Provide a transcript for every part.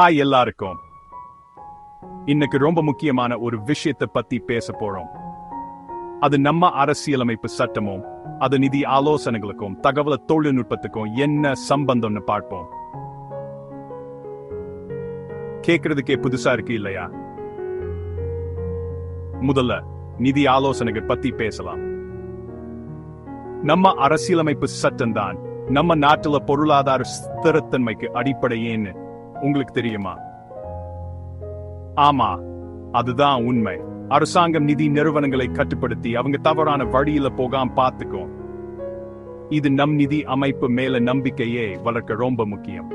Hi எல்லாருக்கும். இன்னைக்கு ரொம்ப முக்கியமான ஒரு விஷயத்தை பத்தி பேச போறோம். அது நம்ம அரசியலமைப்பு சட்டமும் அது நிதி ஆலோசனைகளுக்கும் தகவல் தொழில்நுட்பத்துக்கும் என்ன சம்பந்தம்னு பார்ப்போம். கேட்கறதுக்கே புதுசா இருக்கு இல்லையா? முதல்ல நிதி ஆலோசனைகள் பத்தி பேசலாம். நம்ம அரசியலமைப்பு சட்டம் தான் நம்ம நாட்டுல பொருளாதார ஸ்திரத்தன்மைக்கு அடிப்படையேன்னு உங்களுக்கு தெரியுமா? ஆமா அதுதான் உண்மை. அரசாங்கம் நிதி நிறுவனங்களை கட்டுப்படுத்தி அவங்க தவறான வழியில போகாம பார்த்துக்கும் இது நம் நிதி அமைப்பு மேல நம்பிக்கையே வளர்க்க ரொம்ப முக்கியம்.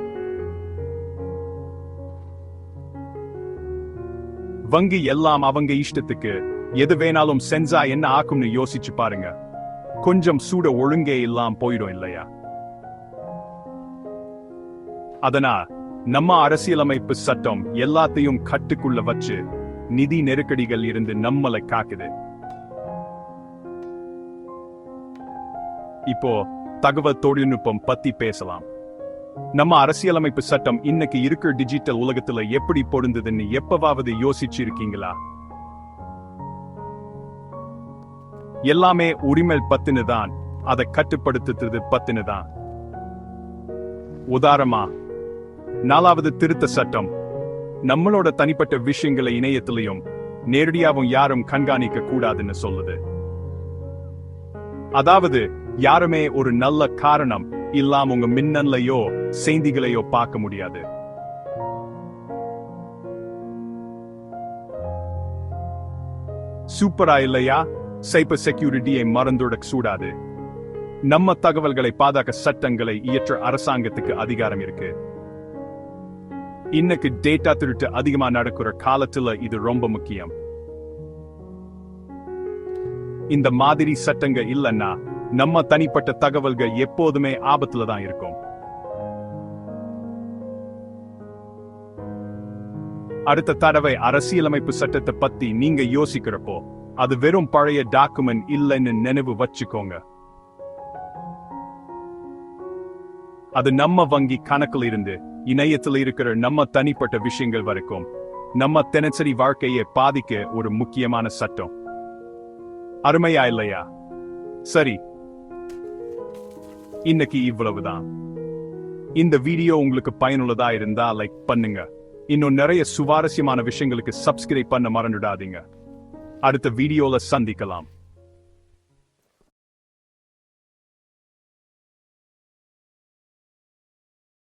வங்கி எல்லாம் அவங்க இஷ்டத்துக்கு எது வேணாலும் செஞ்சா என்ன ஆக்கும்னு யோசிச்சு பாருங்க. கொஞ்சம் சூட ஒழுங்கே இல்லாம போயிடும் இல்லையா? அதனா நம்ம அரசியலமைப்பு சட்டம் எல்லாத்தையும் கட்டுக்குள்ள வச்சு நிதி நெருக்கடிகள் இருந்து நம்மளை காக்குது. இப்போ தகவல் தொழில்நுட்பம் பத்தி பேசலாம். நம்ம அரசியலமைப்பு சட்டம் இன்னைக்கு இருக்கிற டிஜிட்டல் உலகத்துல எப்படி பொருந்ததுன்னு எப்பவாவது யோசிச்சிருக்கீங்களா? எல்லாமே உரிமை பத்தினு தான் அதை கட்டுப்படுத்துறது பத்தினு தான் உதாரணமா நாலாவது திருத்த சட்டம். நம்மளோட தனிப்பட்ட விஷயங்களை இணையத்திலையும் நேரடியாவும் யாரும் கண்காணிக்க கூடாதுன்னு சொல்லுது. அதாவது யாருமே ஒரு நல்ல காரணம் இல்லாம உங்க மின்னல்லையோ செய்திகளையோ பார்க்க முடியாது. சூப்பரா இல்லையா? சைபர் செக்யூரிட்டியை மறந்துட சூடாது. நம்ம தகவல்களை பாதுகாக்க சட்டங்களை இயற்ற அரசாங்கத்துக்கு அதிகாரம் இருக்கு. இன்னைக்கு டேட்டா திருட்டு அதிகமா நடக்கிற காலத்துல இது ரொம்ப முக்கியம். இந்த மாதிரி சட்டங்க இல்லைன்னா நம்ம தனிப்பட்ட தகவல்கள் எப்போதுமே ஆபத்துல தான் இருக்கும். அடுத்த தடவை அரசியலமைப்பு சட்டத்தை பத்தி நீங்க யோசிக்கிறப்போ அது வெறும் பழைய டாக்குமெண்ட் இல்லைன்னு நினைவு வச்சுக்கோங்க. அது நம்ம வங்கி கணக்கில் இருந்து இணையத்தில் இருக்கிற நம்ம தனிப்பட்ட விஷயங்கள் வரைக்கும் நம்ம தினசரி வாழ்க்கையை பாதிக்க ஒரு முக்கியமான சட்டம். அருமையா இல்லையா? சரி. இன்னைக்கு இவ்வளவுதான். இந்த வீடியோ உங்களுக்கு பயனுள்ளதா இருந்தா லைக் பண்ணுங்க. இன்னும் நிறைய சுவாரஸ்யமான விஷயங்களுக்கு சப்ஸ்கிரைப் பண்ண மறந்துடாதீங்க. அடுத்த வீடியோல சந்திக்கலாம்.